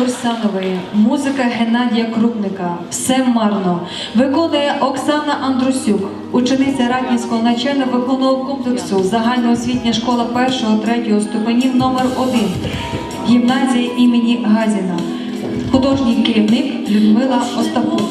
Курсанової, музика Геннадія Крупника. Все марно. Виконує Оксана Андрусюк, учениця Ратнівського навчально-виконного комплексу загальноосвітня школа 1-3 ступенів номер 1 гімназії імені Газіна, художній керівник Людмила Остапук.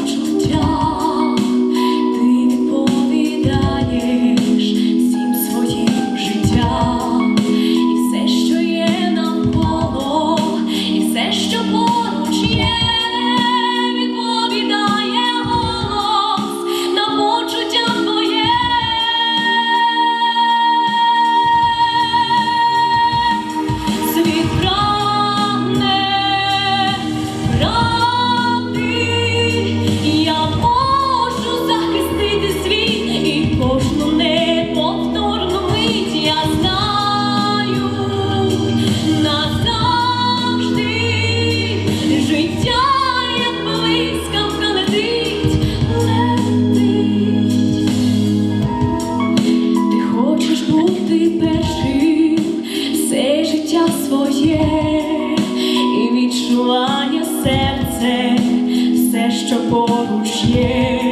своє і відчуває серце все, що поруч є.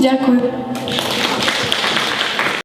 Дякую.